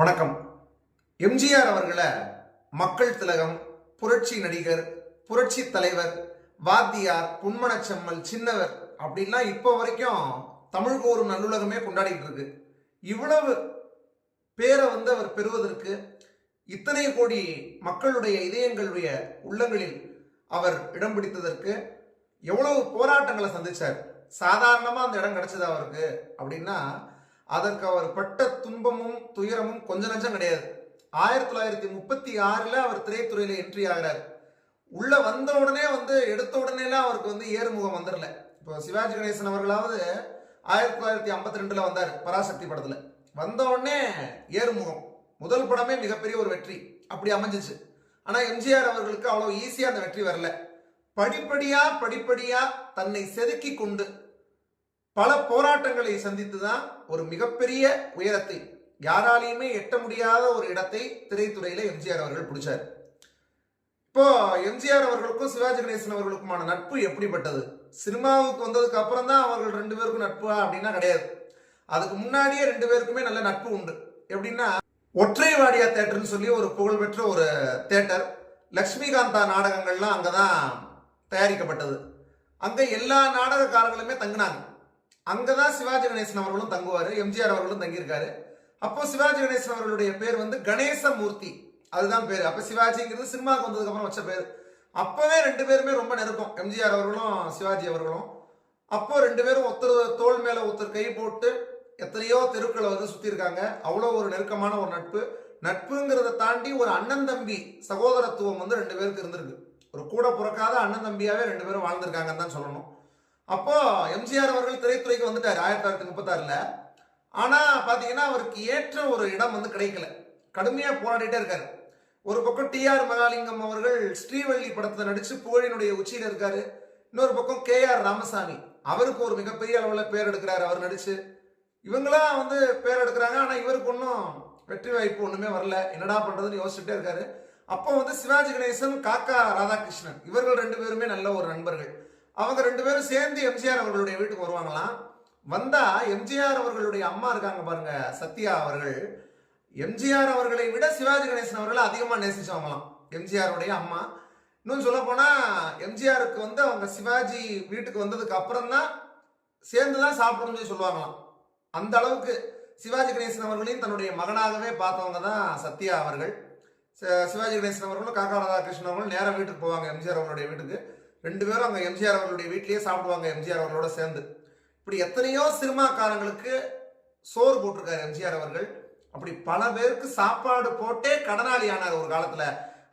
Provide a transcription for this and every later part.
வணக்கம். எம்ஜிஆர் அவர்களை மக்கள் திலகம் புரட்சி நடிகர் புரட்சி தலைவர் வாத்தியார் புன்மனச்செம்மல் சின்னவர் அப்படின்லாம் இப்போ வரைக்கும் தமிழ் ஒரு நல்லுலகமே கொண்டாடிட்டு இருக்கு. இவ்வளவு பேரை வந்து அவர் பெறுவதற்கு இத்தனை கோடி மக்களுடைய இதயங்களுடைய உள்ளங்களில் அவர் இடம் பிடித்ததற்கு எவ்வளவு போராட்டங்களை சந்திச்சார். சாதாரணமாக அந்த இடம் கிடைச்சது அவருக்கு அப்படின்னா அதற்கு அவர் பட்ட துன்பமும் துயரமும் கொஞ்ச நஞ்சம் கிடையாது. ஆயிரத்தி தொள்ளாயிரத்தி முப்பத்தி ஆறில் அவர் திரைத்துறையில் என்ட்ரி ஆகிறார். உள்ள வந்த உடனே வந்து எடுத்த உடனேலாம் அவருக்கு வந்து ஏறுமுகம் வந்துடல. இப்போ சிவாஜி கணேசன் அவர்களாவது ஆயிரத்தி தொள்ளாயிரத்தி ஐம்பத்தி ரெண்டில் வந்தார் பராசக்தி படத்தில். வந்த உடனே ஏறுமுகம். முதல் படமே மிகப்பெரிய ஒரு வெற்றி. அப்படி அமைஞ்சிச்சு. ஆனால் எம்ஜிஆர் அவர்களுக்கு அவ்வளோ ஈஸியாக அந்த வெற்றி வரல. படிப்படியாக படிப்படியாக தன்னை செதுக்கி கொண்டு பல போராட்டங்களை சந்தித்து தான் ஒரு மிகப்பெரிய உயரத்தை யாராலையுமே எட்ட முடியாத ஒரு இடத்தை திரைத்துறையில எம்ஜிஆர் அவர்கள் பிடிச்சார். இப்போ எம்ஜிஆர் அவர்களுக்கும் சிவாஜி கணேசன் அவர்களுக்குமான நட்பு எப்படிப்பட்டது? சினிமாவுக்கு வந்ததுக்கு அப்புறம் தான் அவர்கள் ரெண்டு பேருக்கும் நட்பா அப்படின்னா கிடையாது. அதுக்கு முன்னாடியே ரெண்டு பேருக்குமே நல்ல நட்பு உண்டு. எப்படின்னா ஒற்றை வாடியா தேட்டர்னு சொல்லி ஒரு புகழ்பெற்ற ஒரு தேட்டர் லக்ஷ்மிகாந்தா நாடகங்கள்லாம் அங்கே தான் தயாரிக்கப்பட்டது. அங்கே எல்லா நாடகக்காரங்களுமே தங்கினாங்க. அங்கதான் சிவாஜி கணேசன் அவர்களும் தங்குவாரு எம்ஜிஆர் அவர்களும் தங்கியிருக்காரு. அப்போ சிவாஜி கணேசன் அவர்களுடைய பேர் வந்து கணேசமூர்த்தி. அதுதான் பேர். அப்ப சிவாஜிங்கிறது சினிமாவுக்கு வந்ததுக்கு அப்புறம் வச்ச பேர். அப்பவே ரெண்டு பேருமே ரொம்ப நெருக்கம். எம்ஜிஆர் அவர்களும் சிவாஜி அவர்களும். அப்போ ரெண்டு பேரும் ஒருத்தர் தோல் மேல ஒருத்தர் கை போட்டு எத்தனையோ தெருக்களை வந்து சுத்தி இருக்காங்க. அவ்வளோ ஒரு நெருக்கமான ஒரு நட்பு. நட்புங்கிறத தாண்டி ஒரு அண்ணன் தம்பி சகோதரத்துவம் வந்து ரெண்டு பேருக்கு இருந்திருக்கு. ஒரு கூட பிறக்காத அண்ணன் தம்பியாவே ரெண்டு பேரும் வாழ்ந்திருக்காங்கன்னு தான் சொல்லணும். அப்போ எம்ஜிஆர் அவர்கள் திரைத்துறைக்கு வந்துட்டார் ஆயிரத்தி தொள்ளாயிரத்தி முப்பத்தாறுல. ஆனா பாத்தீங்கன்னா அவருக்கு ஏற்ற ஒரு இடம் வந்து கிடைக்கல. கடுமையா போராடிட்டே இருக்காரு. ஒரு பக்கம் டி ஆர் மகாலிங்கம் அவர்கள் ஸ்ரீவள்ளி படத்தை நடிச்சு புகழினுடைய உச்சியில இருக்காரு. இன்னொரு பக்கம் கே ஆர் ராமசாமி. அவருக்கு ஒரு மிகப்பெரிய அளவில் பேர் எடுக்கிறாரு அவர் நடிச்சு. இவங்களாம் வந்து பேர் எடுக்கிறாங்க. ஆனா இவருக்கு ஒன்றும் வெற்றி வாய்ப்பு ஒண்ணுமே வரல. என்னடா பண்றதுன்னு யோசிச்சுட்டே இருக்காரு. அப்போ வந்து சிவாஜி கணேசன் காக்கா ராதாகிருஷ்ணன். இவர்கள் ரெண்டு பேருமே நல்ல ஒரு நண்பர்கள். அவங்க ரெண்டு பேரும் சேர்ந்து எம்ஜிஆர் அவர்களுடைய வீட்டுக்கு வருவாங்களாம். வந்தா எம்ஜிஆர் அவர்களுடைய அம்மா இருக்காங்க பாருங்க சத்யா அவர்கள். எம்ஜிஆர் அவர்களை விட சிவாஜி கணேசன் அவர்களை அதிகமாக நேசிச்சவங்களாம். எம்ஜிஆருடைய அம்மா. இன்னும் சொல்ல போனா எம்ஜிஆருக்கு வந்து அவங்க சிவாஜி வீட்டுக்கு வந்ததுக்கு அப்புறம் தான் சேர்ந்து தான் சாப்பிடணும்னு சொல்லி சொல்லுவாங்களாம். அந்த அளவுக்கு சிவாஜி கணேசன் அவர்களையும் தன்னுடைய மகனாகவே பார்த்தவங்க தான் சத்யா அவர்கள். சிவாஜி கணேசன் அவர்களும் காக்கா ராதாகிருஷ்ணன் அவர்களும் நேரா வீட்டுக்கு போவாங்க எம்ஜிஆர் அவர்களுடைய வீட்டுக்கு. ரெண்டு பேரும் அங்கே எம்ஜிஆர் அவர்களுடைய வீட்லேயே சாப்பிடுவாங்க எம்ஜிஆர் அவர்களோட சேர்ந்து. இப்படி எத்தனையோ சினிமாக்காரங்களுக்கு சோறு போட்டிருக்காரு எம்ஜிஆர் அவர்கள். அப்படி பல பேருக்கு சாப்பாடு போட்டே கடனாளி ஆனார் ஒரு காலத்தில்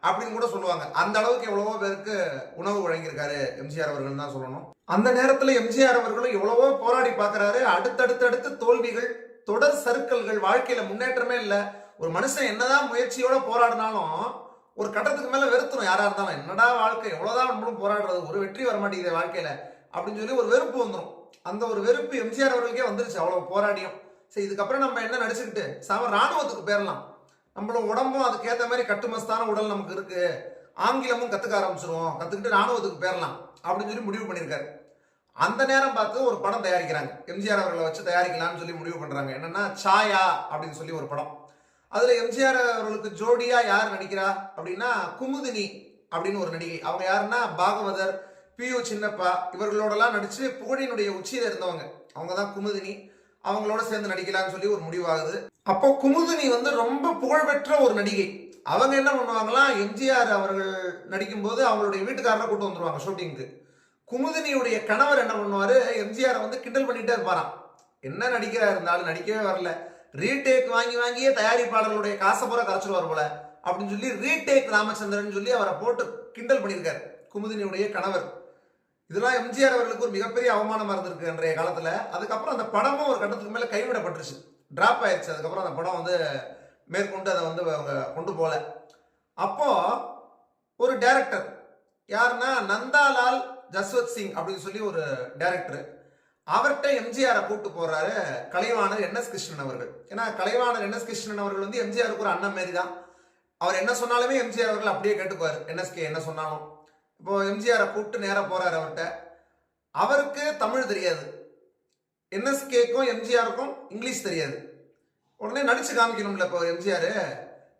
அப்படின்னு கூட சொல்லுவாங்க. அந்த அளவுக்கு எவ்வளவோ பேருக்கு உணவு வழங்கியிருக்காரு எம்ஜிஆர் அவர்கள் தான் சொல்லணும். அந்த நேரத்தில் எம்ஜிஆர் அவர்களும் எவ்வளவோ போராடி பார்க்குறாரு. அடுத்தடுத்தடுத்து தோல்விகள் தொடர் சறுக்கல்கள் வாழ்க்கையில் முன்னேற்றமே இல்லை. ஒரு மனுஷன் என்னதான் முயற்சியோட போராடினாலும் ஒரு கட்டத்துக்கு மேலே வெறுத்துரும். யாரா இருந்தாலும் என்னடா வாழ்க்கை? எவ்வளோதான் நம்மளும் போராடுறது ஒரு வெற்றி வர மாட்டேங்குது வாழ்க்கையில். அப்படின்னு சொல்லி ஒரு வெறுப்பு வந்துடும் அந்த ஒரு வெறுப்பு எம்ஜிஆர் அவர்களுக்கே வந்துருச்சு. அவ்வளோ போராடியும். சரி இதுக்கப்புறம் நம்ம என்ன நடிச்சுக்கிட்டு? சாம ராணுவத்துக்கு போயிடலாம் நம்மளோட உடம்பும் அதுக்கேற்ற மாதிரி கட்டுமஸ்தான உடல் நமக்கு இருக்குது ஆங்கிலமும் கற்றுக்க ஆரம்பிச்சிருவோம். கற்றுக்கிட்டு ராணுவத்துக்கு போயிடலாம் அப்படின்னு சொல்லி முடிவு பண்ணியிருக்காரு. அந்த நேரம் பார்த்து ஒரு படம் தயாரிக்கிறாங்க. எம்ஜிஆர் அவர்களை வச்சு தயாரிக்கலாம்னு சொல்லி முடிவு பண்ணுறாங்க என்னன்னா சாயா அப்படின்னு சொல்லி ஒரு படம். அதுல எம்ஜிஆர் அவர்களுக்கு ஜோடியா யார் நடிக்கிறா அப்படின்னா குமுதினி அப்படின்னு ஒரு நடிகை. அவங்க யாருன்னா பாகவதர் பி யு சின்னப்பா இவர்களோடலாம் நடிச்சு புகழினுடைய உச்சியில இருந்தவங்க. அவங்க தான் குமுதினி. அவங்களோட சேர்ந்து நடிக்கலாம்னு சொல்லி ஒரு முடிவாகுது. அப்போ குமுதினி வந்து ரொம்ப புகழ்பெற்ற ஒரு நடிகை. அவங்க என்ன பண்ணுவாங்களாம் எம்ஜிஆர் அவர்கள் நடிக்கும்போது அவங்களுடைய வீட்டுக்காரரை கூட்டு வந்துருவாங்க ஷூட்டிங்க்கு. குமுதினியுடைய கணவர் என்ன பண்ணுவாரு எம்ஜிஆரை வந்து கிண்டல் பண்ணிட்டே இருப்பாராம். என்ன நடிக்கிறார் இருந்தாலும் நடிக்கவே வரல. ரீடேக் வாங்கி வாங்கியே தயாரிப்பாளர்களுடைய காசை பூரா கரைச்சிருவார் போல அப்படின்னு சொல்லி ரீடேக் ராமச்சந்திரன் சொல்லி அவரை போட்டு கிண்டல் பண்ணியிருக்காரு. குமுதினியுடைய கணவர். இதெல்லாம் எம்ஜிஆர் அவர்களுக்கு ஒரு மிகப்பெரிய அவமானமாக இருந்திருக்கு அன்றைய காலத்தில். அதுக்கப்புறம் அந்த படமும் ஒரு கட்டத்துக்கு மேலே கைவிடப்பட்டுருச்சு. ட்ராப் ஆயிடுச்சு அதுக்கப்புறம் அந்த படம் வந்து மேற்கொண்டு அதை வந்து அவங்க கொண்டு போல அப்போ ஒரு டைரக்டர் யாருன்னா நந்தாலால் ஜஸ்வத் சிங் அப்படின்னு சொல்லி ஒரு டைரக்டர் அவர்கிட்ட எம்ஜிஆரை கூட்டு போறாரு கலைவாணர் என் எஸ் கிருஷ்ணன் அவர்கள். ஏன்னா கலைவாணர் என் எஸ் கிருஷ்ணன் அவர்கள் வந்து எம்ஜிஆருக்கு ஒரு அண்ணன் மாரி தான். அவர் என்ன சொன்னாலுமே எம்ஜிஆர் அவர்கள் அப்படியே கேட்டுக்குவார் என்எஸ்கே என்ன சொன்னாலும். இப்போ எம்ஜிஆரை கூப்பிட்டு நேராக போறாரு அவர்கிட்ட. அவருக்கு தமிழ் தெரியாது. என்எஸ்கேக்கும் எம்ஜிஆருக்கும் இங்கிலீஷ் தெரியாது. உடனே நடிச்சு காமிக்கணும்ல இப்போ எம்ஜிஆர்.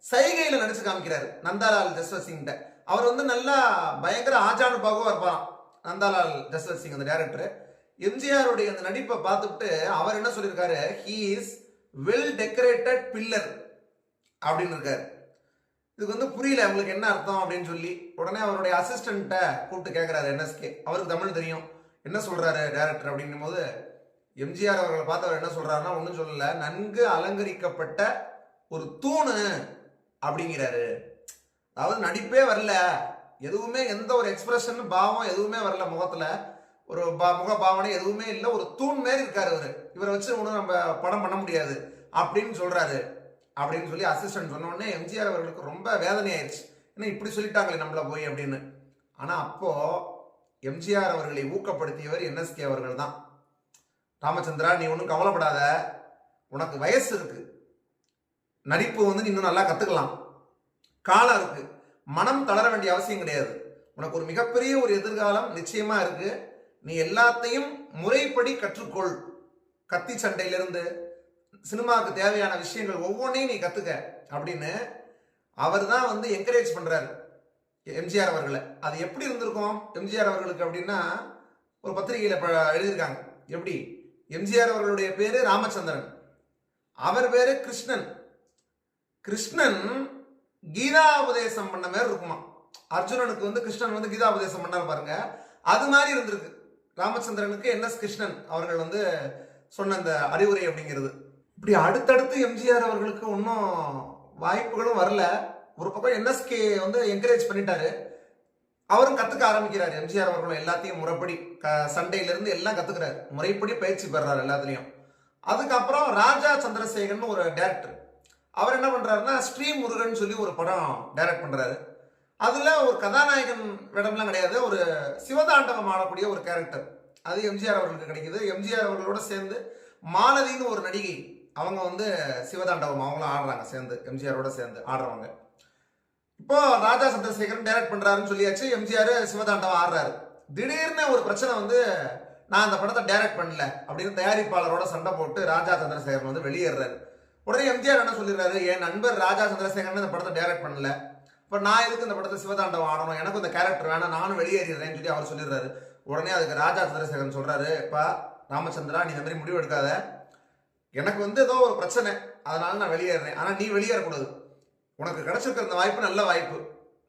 சைகையில் நடிச்சு காமிக்கிறாரு நந்தாலால் ஜஸ்வந்த் சிங்கிட்ட அவர் வந்து நல்லா பயங்கர ஆஜானு இருப்பான் இருப்பாராம். நந்தாலால் ஜஸ்வந்த் சிங் அந்த டேரக்டர் எம்ஜிஆருடைய அந்த நடிப்பை பார்த்துட்டு அவர் என்ன சொல்லியிருக்காரு? He is well decorated pillar அப்படின்னு இருக்காரு. இதுக்கு வந்து புரியல உங்களுக்கு என்ன அர்த்தம் அப்படின்னு சொல்லி. உடனே அவருடைய அசிஸ்டண்ட்டை கூப்பிட்டு கேட்குறாரு என்எஸ்கே. அவருக்கு தமிழ் தெரியும். என்ன சொல்கிறாரு டேரக்டர் அப்படின்னும் போது எம்ஜிஆர் அவர்களை பார்த்து அவர் என்ன சொல்கிறாருன்னா ஒன்றும் சொல்லலை. நன்கு அலங்கரிக்கப்பட்ட ஒரு தூணு அப்படிங்கிறாரு. அதாவது நடிப்பே வரல. எதுவுமே எந்த ஒரு எக்ஸ்பிரஷன் பாவம் எதுவுமே வரல முகத்தில். ஒரு பா- முக பாவனை எதுவுமே இல்லை ஒரு தூண் மாரி இருக்காரு அவர். இவரை வச்சு ஒன்றும் நம்ம படம் பண்ண முடியாது. அப்படின்னு சொல்றாரு. அப்படின்னு சொல்லி அசிஸ்டன்ட் சொன்னோடனே எம்ஜிஆர் அவர்களுக்கு ரொம்ப வேதனை ஆயிடுச்சு ஏன்னா இப்படி சொல்லிட்டாங்களே நம்மள போய் அப்படின்னு. ஆனால் அப்போ எம்ஜிஆர் அவர்களை ஊக்கப்படுத்தியவர் என்எஸ்கே அவர்கள் தான். ராமச்சந்திரா நீ ஒன்றும் கவலைப்படாத. உனக்கு வயசு இருக்கு. நடிப்பு வந்து நீ இன்னும் நல்லா கற்றுக்கலாம் காலம் இருக்கு. மனம் தளர வேண்டிய அவசியம் கிடையாது. உனக்கு ஒரு மிகப்பெரிய ஒரு எதிர்காலம் நிச்சயமா இருக்குது நீ எல்லாத்தையும் முறைப்படி கற்றுக்கொள். கத்தி சண்டையிலிருந்து சினிமாவுக்கு தேவையான விஷயங்கள் ஒவ்வொன்றையும் நீ கற்றுக்க அப்படின்னு அவர் தான் வந்து என்கரேஜ் பண்ணுறாரு எம்ஜிஆர் அவர்களை. அது எப்படி இருந்திருக்கும்? எம்ஜிஆர் அவர்களுக்கு அப்படின்னா ஒரு பத்திரிகையில் ப- எழுதியிருக்காங்க. எப்படி? எம்ஜிஆர் அவர்களுடைய பேர் ராமச்சந்திரன். அவர் பேரு கிருஷ்ணன். கிருஷ்ணன் கீதா உபதேசம் பண்ண மாதிரி இருக்குமா அர்ஜுனனுக்கு வந்து கிருஷ்ணன் வந்து கீதா உபதேசம் பண்ணார் பாருங்க. அது மாதிரி இருந்திருக்கு. ராமச்சந்திரனுக்கு என் எஸ் கிருஷ்ணன் அவர்கள் வந்து சொன்ன அந்த அறிவுரை அப்படிங்கிறது. இப்படி அடுத்தடுத்து எம்ஜிஆர் அவர்களுக்கு ஒன்றும் வாய்ப்புகளும் வரல. ஒரு பக்கம் என்எஸ்கே வந்து என்கரேஜ் பண்ணிட்டாரு. அவரும் கத்துக்க ஆரம்பிக்கிறார். எம்ஜிஆர் அவர்களும் எல்லாத்தையும் முறைப்படி க சண்டையிலிருந்து எல்லாம் கற்றுக்கிறாரு முறைப்படி பயிற்சி பெறாரு எல்லாத்துலேயும். அதுக்கப்புறம் ராஜா சந்திரசேகர்னு ஒரு டேரக்டர் அவர் என்ன பண்ணுறாருன்னா ஸ்ரீ முருகன் சொல்லி ஒரு படம் டைரக்ட் பண்ணுறாரு அதில் ஒரு கதாநாயகன் இடம்லாம் கிடையாது. ஒரு சிவதாண்டவம் ஆடக்கூடிய ஒரு கேரக்டர் அது எம்ஜிஆர் அவர்களுக்கு கிடைக்குது. எம்ஜிஆர் அவர்களோட சேர்ந்து மாலதின்னு ஒரு நடிகை அவங்க வந்து சிவதாண்டவம் அவங்களும் ஆடுறாங்க சேர்ந்து. எம்ஜிஆரோட சேர்ந்து ஆடுறவங்க. இப்போ ராஜா சந்திரசேகரன் டைரக்ட் பண்ணுறாருன்னு சொல்லியாச்சு. எம்ஜிஆர் சிவதாண்டவம் ஆடுறாரு. திடீர்னு ஒரு பிரச்சனை வந்து நான் அந்த படத்தை டைரக்ட் பண்ணல அப்படின்னு தயாரிப்பாளரோட சண்டை போட்டு ராஜா சந்திரசேகரன் வந்து வெளியேறாரு உடனே எம்ஜிஆர் என்ன சொல்லிடுறாரு? என் நண்பர் ராஜா சந்திரசேகரன் இந்த படத்தை டைரக்ட் பண்ணல. இப்போ நான் எதுக்கு இந்த படத்தில் சிவதாண்டவம் ஆடணும்? எனக்கு இந்த கேரக்டர் வேணாம். நானும் வெளியேறிடுறேன்னு சொல்லி அவர் சொல்லிடுறாரு. உடனே அதுக்கு ராஜா சந்திரசேகரன் இப்போ ராமச்சந்திரா நீ இந்த மாதிரி முடிவு எடுக்காத. எனக்கு வந்து ஏதோ ஒரு பிரச்சனை. அதனால நான் வெளியேறேன். ஆனால் நீ வெளியேறக்கூடாது. உனக்கு கிடைச்சிருக்கிற இந்த வாய்ப்பு நல்ல வாய்ப்பு.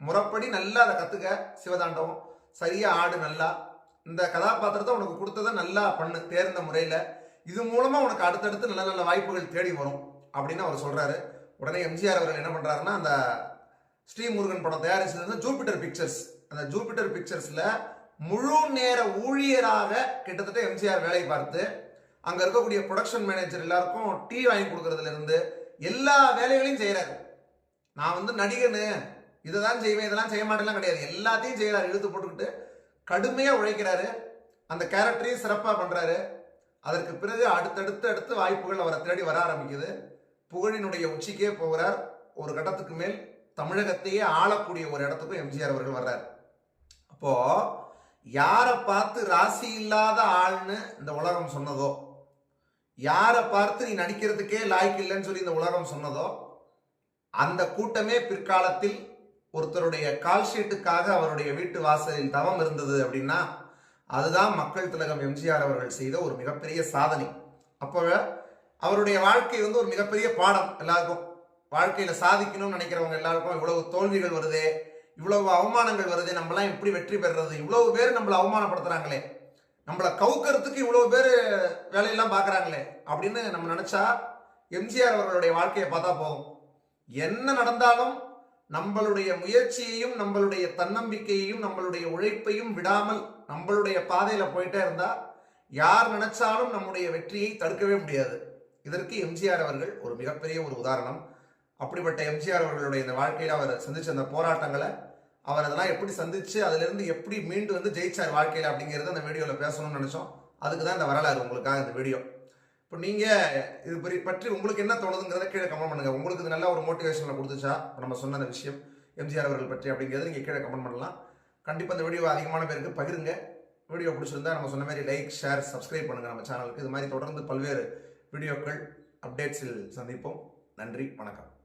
முறைப்படி நல்லா அதை கற்றுக்க சிவதாண்டவம் சரியாக ஆடு நல்லா. இந்த கதாபாத்திரத்தை உனக்கு கொடுத்ததை நல்லா பண்ணு. தேர்ந்த முறையில். இது மூலமாக உனக்கு அடுத்தடுத்து நல்ல நல்ல வாய்ப்புகள் தேடி வரும். அப்படின்னு அவர் சொல்கிறாரு உடனே எம்ஜிஆர் அவர்கள் என்ன பண்ணுறாருன்னா அந்த ஸ்ரீமுருகன் படம் தயாரிச்சது ஜூபிட்டர் பிக்சர்ஸ் அந்த ஜூபிட்டர் பிக்சர்ஸ்ல முழு நேர ஊழியராக கிட்டத்தட்ட எம்ஜிஆர் வேலை பார்த்து அங்க இருக்கக்கூடிய ப்ரொடக்ஷன் மேனேஜர் எல்லாருக்கும் டீ வாங்கி கொடுக்கறதுல இருந்து எல்லா வேலைகளையும் செய்யறாரு நான் வந்து நடிகனு இதை தான் செய்வேன் இதெல்லாம் செய்ய மாட்டேலாம் கிடையாது. எல்லாத்தையும் செய்யறாரு இழுத்து போட்டுக்கிட்டு கடுமையா உழைக்கிறாரு. அந்த கேரக்டரையும் சிறப்பாக பண்றாரு. அதற்கு பிறகு அடுத்தடுத்து அடுத்து வாய்ப்புகள் அவரை தேடி வர ஆரம்பிக்குது. புகழினுடைய உச்சிக்கே போகிறார். ஒரு கட்டத்துக்கு மேல் தமிழகத்தையே ஆளக்கூடிய ஒரு இடத்துக்கும் எம்ஜிஆர் அவர்கள் வர்றார். அப்போ யாரை பார்த்து ராசி இல்லாத ஆள்னு இந்த உலகம் சொன்னதோ யாரை பார்த்து நீ நடிக்கிறதுக்கே லாய்க்கு இல்லைன்னு சொல்லி இந்த உலகம் சொன்னதோ அந்த கூட்டமே பிற்காலத்தில் ஒருத்தருடைய கால்ஷீட்டுக்காக அவருடைய வீட்டு வாசலில் தவம் இருந்தது அப்படின்னா அதுதான் மக்கள் திலகம் எம்ஜிஆர் அவர்கள் செய்த ஒரு மிகப்பெரிய சாதனை. அப்போ அவருடைய வாழ்க்கை வந்து ஒரு மிகப்பெரிய பாடம் எல்லாருக்கும். வாழ்க்கையில் சாதிக்கணும்னு நினைக்கிறவங்க எல்லாருக்கும் இவ்வளவு தோல்விகள் வருதே இவ்வளவு அவமானங்கள் வருது நம்மளாம் எப்படி வெற்றி பெறுறது? இவ்வளவு பேர் நம்மளை அவமானப்படுத்துறாங்களே. நம்மளை கவுக்கறதுக்கு இவ்வளவு பேர் வேலையெல்லாம் பார்க்குறாங்களே அப்படின்னு நம்ம நினச்சா எம்ஜிஆர் அவர்களுடைய வாழ்க்கையை பார்த்தா போதும். என்ன நடந்தாலும் நம்மளுடைய முயற்சியையும் நம்மளுடைய தன்னம்பிக்கையையும் நம்மளுடைய உழைப்பையும் விடாமல் நம்மளுடைய பாதையில் போயிட்டே இருந்தால் யார் நினைச்சாலும் நம்முடைய வெற்றியை தடுக்கவே முடியாது. இதற்கு எம்ஜிஆர் அவர்கள் ஒரு மிகப்பெரிய ஒரு உதாரணம். அப்படிப்பட்ட எம்ஜிஆர் அவர்களுடைய இந்த வாழ்க்கையில் அவர் சந்திச்ச அந்த போராட்டங்களை அவர் அதெல்லாம் எப்படி சந்திச்சு அதுலேருந்து எப்படி மீண்டு வந்து ஜெயிச்சார் வாழ்க்கையில் அப்படிங்கிறது அந்த வீடியோவில் பேசணும்னு நினச்சோம். அதுக்கு தான் இந்த வரலாறு உங்களுக்காக இந்த வீடியோ. இப்போ நீங்கள் இது பற்றி- பற்றி உங்களுக்கு என்ன தோணுதுங்கிறத கீழே கமெண்ட் பண்ணுங்க. உங்களுக்கு இது நல்ல ஒரு மோட்டிவேஷனில் கொடுத்துச்சா? இப்போ நம்ம சொன்ன அந்த விஷயம் எம்ஜிஆர் அவர்கள் பற்றி அப்படிங்கிறது நீங்கள் கீழே கமெண்ட் பண்ணலாம். கண்டிப்பாக இந்த வீடியோ அதிகமான பேருக்கு பகிருங்க. வீடியோ பிடிச்சிருந்தா நம்ம சொன்ன மாதிரி லைக் ஷேர் சப்ஸ்கிரைப் பண்ணுங்க நம்ம சேனலுக்கு இது மாதிரி தொடர்ந்து பல்வேறு வீடியோக்கள் அப்டேட்ஸில் சந்திப்போம். நன்றி வணக்கம்.